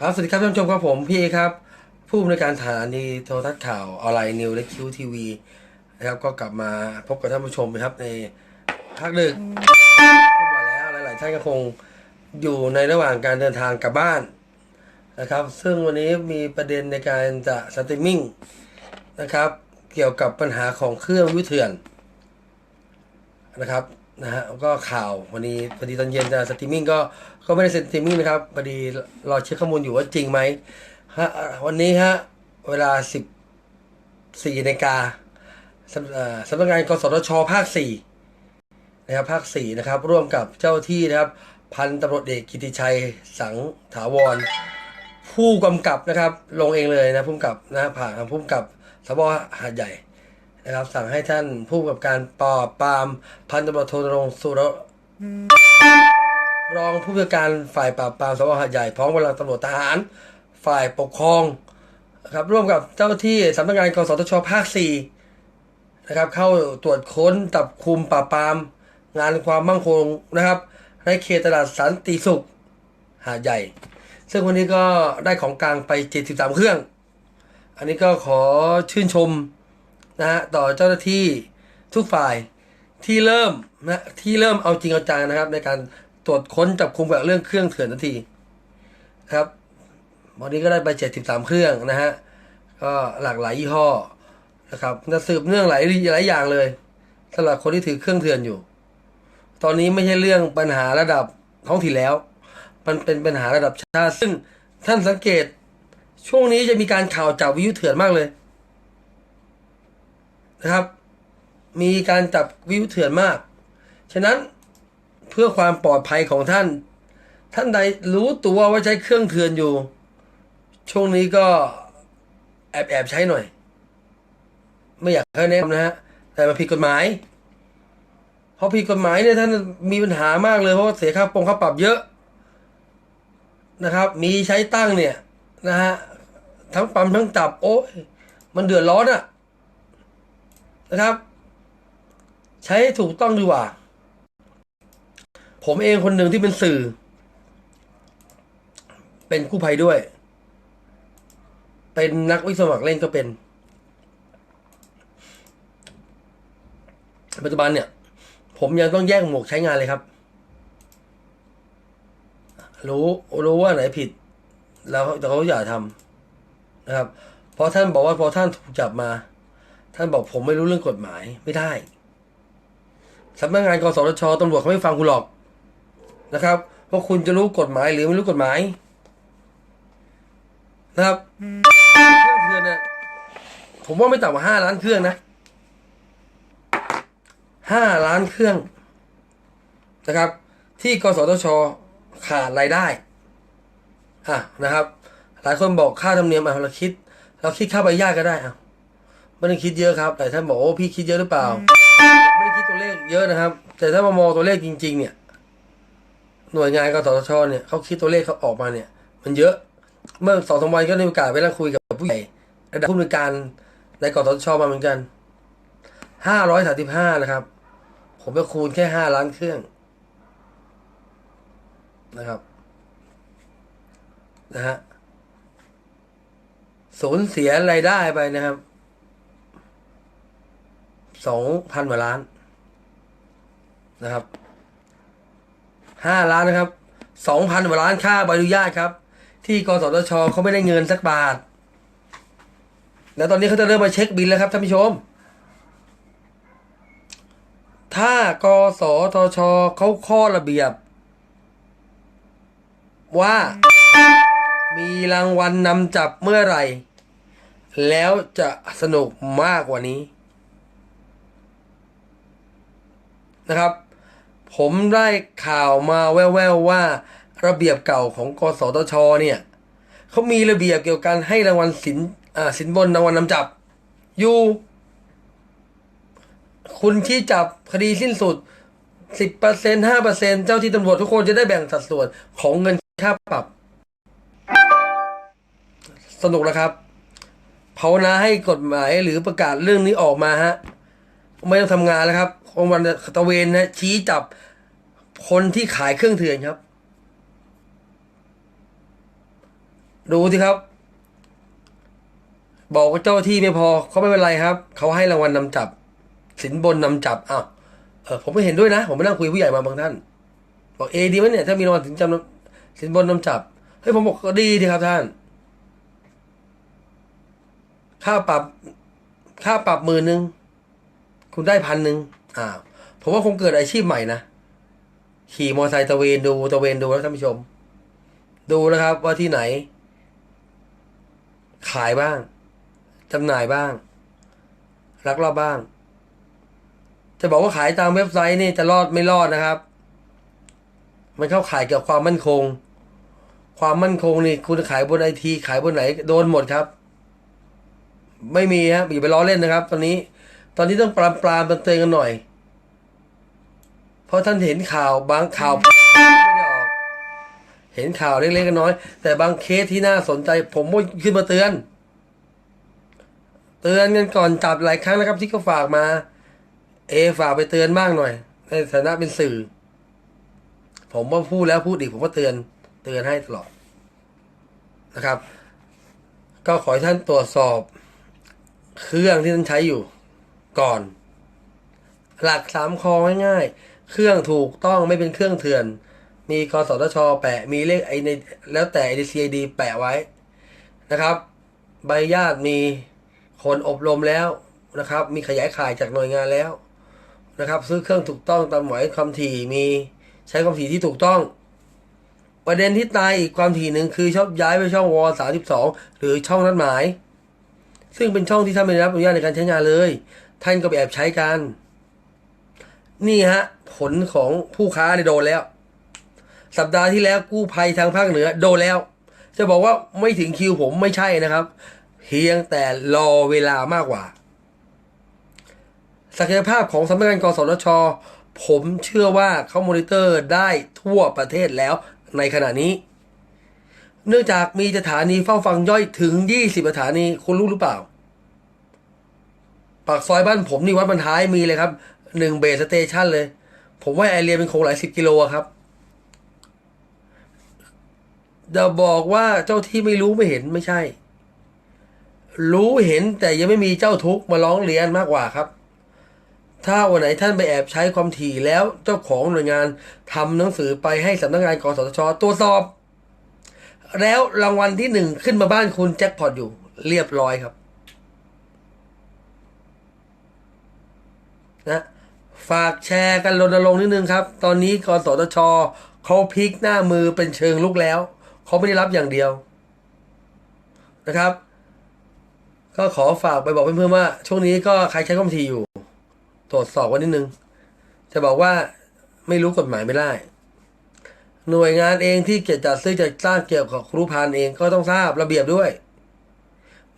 ครับสวัสดีครับท่านผู้ชมครับผมพี่เอครับ ผู้อำนวยการสถานีโทรทัศน์ข่าวออนไลน์นิวและคิวทีวีนะครับก็กลับมาพบกับท่านผู้ชมนะครับในภาคดึกเข้ามาแล้วหลาย ๆ ท่านก็คงอยู่ในระหว่างการเดินทางกลับบ้านนะครับ ซึ่งวันนี้มีประเด็นในการจะสตรีมมิ่งนะครับ เกี่ยวกับปัญหาของเครื่องวิเถื่อนนะครับ นะฮะก็ข่าววันนี้พอดีตอนเย็นจะสตรีมมิ่งก็ก็ไม่ได้สตรีมมิ่งนะครับพอดีรอเช็คข้อมูลอยู่ว่าจริงไหมฮะวันนี้ฮะเวลา14นาฬิกาสำนักงานกสทชภาค4นะครับภาค4นะครับ ร่วมกับเจ้าที่นะครับ พันตำรวจเอกกิติชัยสังถาวร ผู้กำกับนะครับ ลงเองเลยนะผู้กำกับนะผ่านผู้กำกับสบหาดใหญ่ นะครับสั่งให้ท่านผู้กับการปราบปรามพันตำรวจโทนรงค์สุรรองผู้บัญชาการฝ่ายปราบปรามสบหาดใหญ่พร้อมกำลังตำรวจทหาร ฝ่ายปกครองนะครับร่วมกับเจ้าที่สำนักงานกสทชภาค4นะครับเข้าตรวจค้นจับคุมปราบปราม งานความมั่งคงนะครับในเขตตลาดสันติสุขหาดใหญ่ ซึ่งวันนี้ก็ได้ของกลางไป 73 เครื่อง อันนี้ก็ขอชื่นชม นะฮะต่อเจ้าหน้าที่ทุกฝ่ายที่เริ่มนะที่เริ่มเอาจริงเอาจังนะครับ ในการตรวจค้นจับคุมกับเรื่องเครื่องเถื่อนทันทีครับวันนี้ก็ได้ไป 73 เครื่องนะฮะก็หลากหลายยี่ห้อนะครับจะสืบเนื่องหลายหลายอย่างเลยสำหรับคนที่ถือเครื่องเถื่อนอยู่ ตอนนี้ไม่ใช่เรื่องปัญหาระดับท้องถิ่นแล้ว มันเป็นปัญหาระดับชาติซึ่งท่านสังเกตช่วงนี้จะมีการข่าวจับวิวเถื่อนมากเลย นะครับ มีการจับวิวเถื่อนมาก ฉะนั้นเพื่อความปลอดภัยของท่าน ท่านใดรู้ตัวว่าใช้เครื่องเถื่อนอยู่ ช่วงนี้ก็แอบแอบใช้หน่อย ไม่อยากให้แนะนำนะฮะ แต่มันผิดกฎหมาย เพราะผิดกฎหมายเนี่ยท่านมีปัญหามากเลยเพราะว่าเสียค่าปรงค่าปรับเยอะนะครับ มีใช้ตั้งเนี่ยนะฮะทั้งปั๊มทั้งจับโอ้ยมันเดือดร้อนอะ นะครับ ใช้ถูกต้องดีกว่า ผมเองคนหนึ่งที่เป็นสื่อ เป็นกู้ภัยด้วย เป็นนักวิสมัครเล่นก็เป็นปัจจุบันเนี่ย ผมยังต้องแยกหมวกใช้งานเลยครับ รู้รู้ว่าไหนผิด แล้วแต่เขาอย่าทำนะครับ เพราะท่านบอกว่าพอท่านถูกจับมา ท่านบอกผมไม่รู้เรื่องกฎหมายไม่ได้สำนักงานกสทชตำรวจเขาไม่ฟังคุณหรอกนะครับว่าคุณจะรู้กฎหมายหรือไม่รู้กฎหมาย นะครับเครื่องเถื่อนเนี่ยผมว่าไม่ต่ำกว่าห้าล้านเครื่องนะห้าล้านเครื่องนะครับ ที่กสทชขาดรายได้อะนะครับ หลายคนบอกค่าธรรมเนียมอะเราคิด เราคิดค่าใบหญ้าก็ได้อะ ไม่ได้คิดเยอะครับ แต่ท่านบอกโอ้พี่คิดเยอะหรือเปล่าผมไม่ได้คิดตัวเลขเยอะนะครับ แต่ถ้ามามองตัวเลขจริง ๆ เนี่ย หน่วยงานกสทชเนี่ยเขาคิดตัวเลขเขาออกมาเนี่ย มันเยอะ เมื่อสองสามวันก็ได้มีโอกาสไปนั่งคุยกับผู้ใหญ่ระดับผู้บริการในกสทชมาเหมือนกันห้าร้อยสาสิบห้านะครับ ผมไปคูณแค่ห้าล้านเครื่องนะครับนะฮะสูญเสียรายได้ไปนะครับ สองพันกว่าล้านนะครับห้าล้านนะครับสองพันกว่าล้านค่าใบอนุญาตครับ ที่กสทชเขาไม่ได้เงินสักบาท แล้วตอนนี้เขาจะเริ่มมาเช็คบินแล้วครับท่านผู้ชม ถ้ากสทชเขาข้อระเบียบ ว่ามีรางวัลนำจับเมื่อไหร่ แล้วจะสนุกมากกว่านี้ นะครับ ผมได้ข่าวมาแว่วๆว่า ระเบียบเก่าของกสทชเนี่ยเขามีระเบียบเกี่ยวกับการให้รางวัลสินอ่าสินบนรางวัลนำจับ อยู่ คุณที่จับคดีสิ้นสุดสิบเปอร์เซ็นห้าเปอร์เซ็นเจ้าที่ตำรวจทุกคนจะได้แบ่งสัดส่วนของเงินค่าปรับ สนุกนะครับภาวนาให้กฎหมายหรือประกาศเรื่องนี้ออกมาฮะ ไม่ต้องทำงานแล้วครับ องวันตะเวนนะชี้จับคนที่ขายเครื่องเถื่อนครับ ดูสิครับ บอกว่าเจ้าที่ไม่พอเขาไม่เป็นไรครับ เขาให้รางวัลนำจับ สินบนนำจับอ้าวเออผมไม่เห็นด้วยนะ ผมไปนั่งคุยผู้ใหญ่มาบางท่าน บอกเอดีไหมเนี่ยถ้ามีรางวัลสินจำสินบนนำจับเฮ้ยผมบอกก็ดีดีครับท่าน ค่าปรับค่าปรับหมื่นหนึ่งคุณได้พันหนึ่ง อ้าผมว่าคงเกิดอาชีพใหม่นะ ขี่มอเตอร์ไซค์ตะเวนดูตะเวนดูแล้วท่านผู้ชม ดูนะครับ ว่าที่ไหน ขายบ้างจำหน่ายบ้างลักลอบบ้าง จะบอกว่าขายตามเว็บไซต์นี่จะรอดไม่รอดนะครับ มันเข้าขายเกี่ยวกับความมั่นคง ความมั่นคงนี่คุณขายบนไอทีขายบนไหน โดนหมดครับ ไม่มีฮะอย่าไปล้อเล่นนะครับ ตอนนี้ ตอนนี้ต้องปรามปรามเตือนกันหน่อย เพราะท่านเห็นข่าวบางข่าวไม่ได้ออก เห็นข่าวเล็กๆน้อย แต่บางเคสที่น่าสนใจ ผมก็ขึ้นมาเตือน เตือนกันก่อนจับหลายครั้งนะครับที่เขาฝากมา เอฝากไปเตือนบ้างหน่อย ในฐานะเป็นสื่อ ผมว่าพูดแล้วพูดอีกผมก็เตือน เตือนให้ตลอดนะครับ ก็ขอให้ท่านตรวจสอบเครื่องที่ท่านใช้อยู่ ก่อน หลักสามคอง่ายๆ เครื่องถูกต้องไม่เป็นเครื่องเถื่อน มีกสทช แปะมีเลขไอในแล้วแต่ ICID แปะไว้นะครับ ใบญาติมีคนอบรมแล้วนะครับ มีขยายข่ายจากหน่วยงานแล้วนะครับ ซื้อเครื่องถูกต้องตามหมายความถี่มีใช้ความถี่ที่ถูกต้อง ประเด็นที่ตายอีกความถี่หนึ่งคือชอบย้ายไปช่องวสามสิบสองหรือช่องนัดหมาย ซึ่งเป็นช่องที่ท่านไม่ได้รับอนุญาตในการใช้งานเลย ท่านก็ไปแอบใช้กัน นี่ฮะ ผลของผู้ค้าเนี่ยโดนแล้ว สัปดาห์ที่แล้วกู้ภัยทางภาคเหนือโดนแล้ว จะบอกว่าไม่ถึงคิวผมไม่ใช่นะครับ เพียงแต่รอเวลามากกว่า ศักยภาพของสำนักงานกสทช ผมเชื่อว่าเขามอนิเตอร์ได้ทั่วประเทศแล้วในขณะนี้ เนื่องจากมีสถานีเฝ้าฟังย่อยถึง 20 สถานีคุณรู้หรือเปล่า ปากซอยบ้านผมนี่วัดบรรท้ายมีเลยครับหนึ่งเบสสเตชันเลย ผมว่าแอเรียเป็นคงหลายสิบกิโลครับจะบอกว่าเจ้าที่ไม่รู้ไม่เห็นไม่ใช่ รู้เห็นแต่ยังไม่มีเจ้าทุกข์มาร้องเรียนมากกว่าครับ ถ้าวันไหนท่านไปแอบใช้ความถี่แล้วเจ้าของหน่วยงานทำหนังสือไปให้สำนักงานกสทชตรวจสอบ แล้วรางวัลที่หนึ่งขึ้นมาบ้านคุณแจ็คพอตอยู่ เรียบร้อยครับ นะฝากแชร์กันรณรงค์นิดนึงครับ ตอนนี้กสทชเขาพลิกหน้ามือเป็นเชิงลุกแล้ว เขาไม่ได้รับอย่างเดียวนะครับ ก็ขอฝากไปบอกเพื่อนๆว่า ช่วงนี้ก็ใครใช้ความถี่อยู่ ตรวจสอบกันนิดนึง จะบอกว่าไม่รู้กฎหมายไม่ได้ หน่วยงานเองที่เกี่ยวจัดซื้อจัดสร้างเกี่ยวกับครูพานเองก็ต้องทราบระเบียบด้วย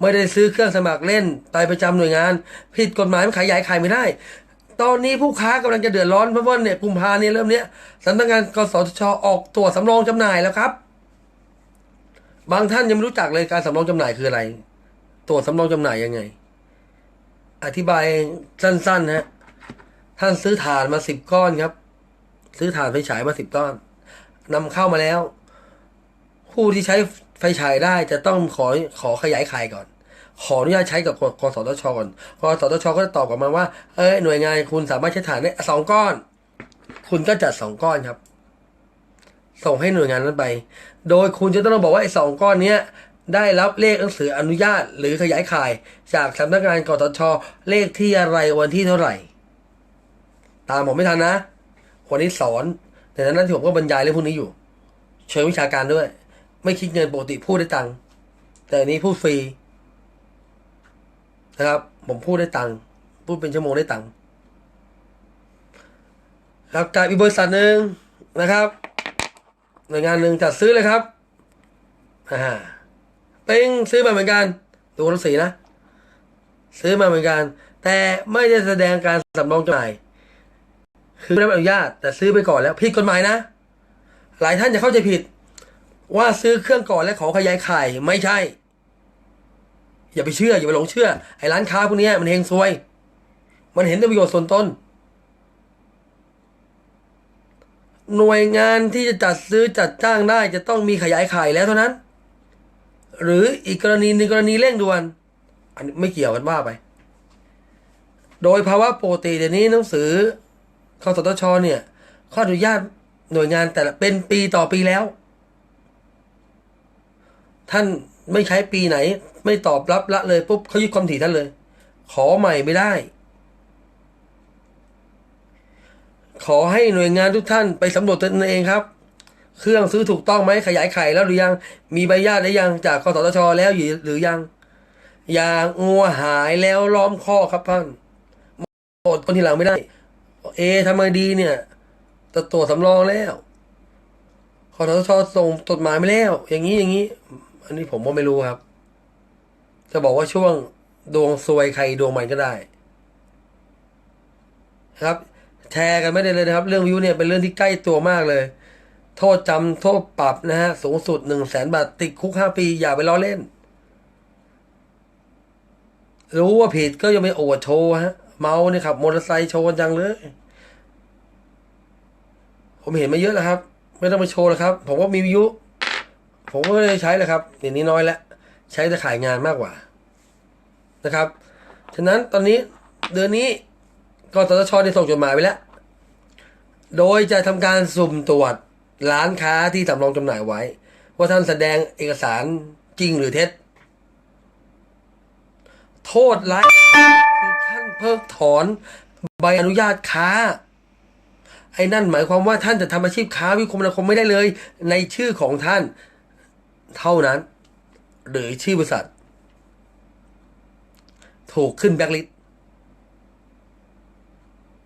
ไม่ได้ซื้อเครื่องสมัครเล่นไปประจำหน่วยงาน ผิดกฎหมายมันขายใหญ่ขายไม่ได้ ตอนนี้ผู้ค้ากำลังจะเดือดร้อนเพราะว่าเนี่ยกุมภาเนี่ยเริ่มเนี้ยสำนักงานกสทชออกตรวจสำรองจำหน่ายแล้วครับ บางท่านยังไม่รู้จักเลยการสำรองจำหน่ายคืออะไรตรวจสำรองจำหน่ายยังไง อธิบายสั้นๆนะท่านซื้อถ่านมาสิบก้อนครับ ซื้อถ่านไฟฉายมาสิบก้อนนำเข้ามาแล้ว ผู้ที่ใช้ไฟฉายได้จะต้องขอขอขยายขายก่อน ขออนุญาตใช้กับกสทชก่อนกสทชก็จะตอบกลับมาว่า เอ้ยหน่วยงานคุณสามารถใช้ถ่านได้สองก้อน คุณก็จัดสองก้อนครับ ส่งให้หน่วยงานนั้นไป โดยคุณจะต้องบอกว่าไอ้สองก้อนเนี้ยได้รับเลขหนังสืออนุญาต หรือขยายขาย จากสำนักงานกสทช เลขที่อะไรวันที่เท่าไหร่ ตามผมไม่ทันนะวันนี้สอนแต่นั้นที่ผมก็บรรยายเรื่องพวกนี้อยู่ เชิงวิชาการด้วย ไม่คิดเงินปกติพูดได้ตังค์แต่นนี้พูดฟรี นะครับ ผมพูดได้ตังค์พูดเป็นชั่วโมงได้ตังค์ครับจากอีกบริษัทหนึ่งนะครับหน่วยงานหนึ่งจัดซื้อเลยครับอ่าเป้งซื้อมาเหมือนกันดูรถสีนะ ซื้อมาเหมือนกัน แต่ไม่ได้แสดงการสำรองจำหน่ายคือไม่ได้รับอนุญาต แต่ซื้อไปก่อนแล้วผิดกฎหมายนะ หลายท่านจะเข้าใจผิด ว่าซื้อเครื่องก่อนและขอขยายขายไม่ใช่ อย่าไปเชื่อ อย่าไปหลงเชื่อ ไอ้ร้านค้าพวกนี้มันเฮงซวย มันเห็นแต่ประโยชน์ส่วนตนหน่วยงานที่จะจัดซื้อจัดจ้างได้จะต้องมีขยายขายแล้วเท่านั้น หรืออีกกรณีหนึ่งกรณีเร่งด่วน อันนี้ไม่เกี่ยวกันว่าไป โดยภาวะปกติเดี๋ยวนี้หนังสือคสตชเนี่ยข้ออนุญาตหน่วยงานแต่ละเป็นปีต่อปีแล้ว ท่าน ไม่ใช้ปีไหน ไม่ตอบรับละเลยปุ๊บเขายึดความถี่ท่านเลย ขอใหม่ไม่ได้ ขอให้หน่วยงานทุกท่านไปสำรวจตนเองครับ เครื่องซื้อถูกต้องไหมขยายไข่แล้วหรือยัง มีใบญาตหรือยังจากกสทชแล้วหรือยังอย่างงัวหายแล้วล้อมข้อครับท่านอดคนที่หลังไม่ได้ เอทำไมดีเนี่ยจะตรวจสำรองแล้วกสทชส่งจดหมายมาแล้ว อย่างนี้อย่างนี้ อันนี้ผมก็ไม่รู้ครับ จะบอกว่าช่วงดวงซวยใครดวงมันก็ได้ ครับ แชร์กันไม่ได้เลยนะครับ เรื่องวิวเนี่ยเป็นเรื่องที่ใกล้ตัวมากเลย โทษจำโทษปรับนะฮะ สูงสุดหนึ่งแสนบาทติดคุกห้าปี อย่าไปล้อเล่น รู้ว่าผิดก็ยังไม่โอดโชว์ฮะ เมาเนี่ยขับมอเตอร์ไซค์โชว์กันจังเลย ผมเห็นมาเยอะแล้วครับ ไม่ต้องไปโชว์แล้วครับ ผมว่ามีวิว ผมก็ไม่ได้ใช้เลยครับเดี๋ยวนี้น้อยแล้ว ใช้จะขายงานมากกว่านะครับ ฉะนั้นตอนนี้เดือนนี้กสทชได้ส่งจดหมายไปแล้ว โดยจะทำการสุ่มตรวจร้านค้าที่สำรองจำหน่ายไว้ ว่าท่านแสดงเอกสารจริงหรือเท็จ โทษร้ายคือท่านเพิกถอนใบอนุญาตค้า ไอ้นั่นหมายความว่าท่านจะทำอาชีพค้าวิคมนาคมไม่ได้เลย ในชื่อของท่าน เท่านั้น หรือชื่อบริษัท ถูกขึ้นแบล็คลิสต์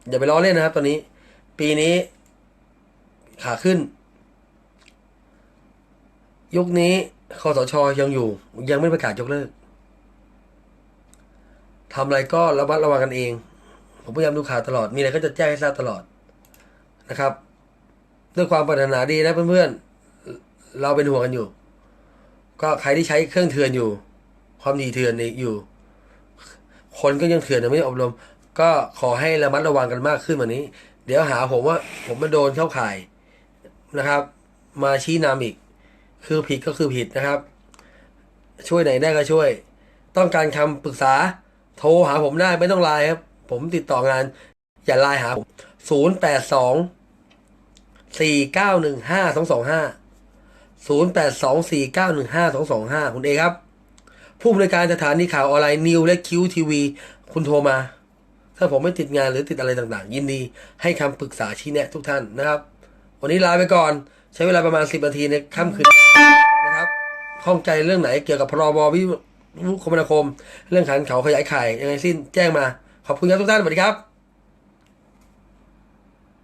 อย่าไปล้อเล่นนะครับ ตอนนี้ ปีนี้ ขาขึ้น ยุคนี้คอสชยังอยู่ ยังไม่ประกาศยกเลิกทำอะไรก็ระมัดระวังกันเอง ผมพยายามดูข่าวตลอด มีอะไรก็จะแจ้งให้ทราบตลอดนะครับ ด้วยความปรารถนาดีนะเพื่อนๆ เราเป็นห่วงกันอยู่ ก็ใครที่ใช้เครื่องเถื่อนอยู่ ความดีเถื่อนอยู่ คนก็ยังเถื่อนยังไม่ได้อบรม ก็ขอให้ระมัดระวังกันมากขึ้นวันนี้ เดี๋ยวหาผมว่าผมมาโดนเข้าข่ายนะครับ มาชี้นำอีก คือผิดก็คือผิดนะครับ ช่วยไหนได้ก็ช่วย ต้องการคำปรึกษา โทรหาผมได้ไม่ต้องไลน์ครับ ผมติดต่องาน อย่าไลน์หาผมศูนย์แปดสองสี่เก้าหนึ่งห้าสองสองห้า ศูนย์แปดสองสี่เก้าหนึ่งห้าสองสองห้าคุณเอครับ ผู้บริการสถานีข่าวออนไลน์นิวและคิวทีวีคุณโทรมา ถ้าผมไม่ติดงานหรือติดอะไรต่างๆ ยินดีให้คำปรึกษาชี้แนะทุกท่านนะครับ วันนี้ลาไปก่อน ใช้เวลาประมาณ 10นาทีในค่ำคืนนะครับข้องใจเรื่องไหนเกี่ยวกับพรบวิวคมนาคม เรื่องขันเขาขยายไข่ยังไงสิ้นแจ้งมา ขอบคุณครับทุกท่านสวัสดีครับ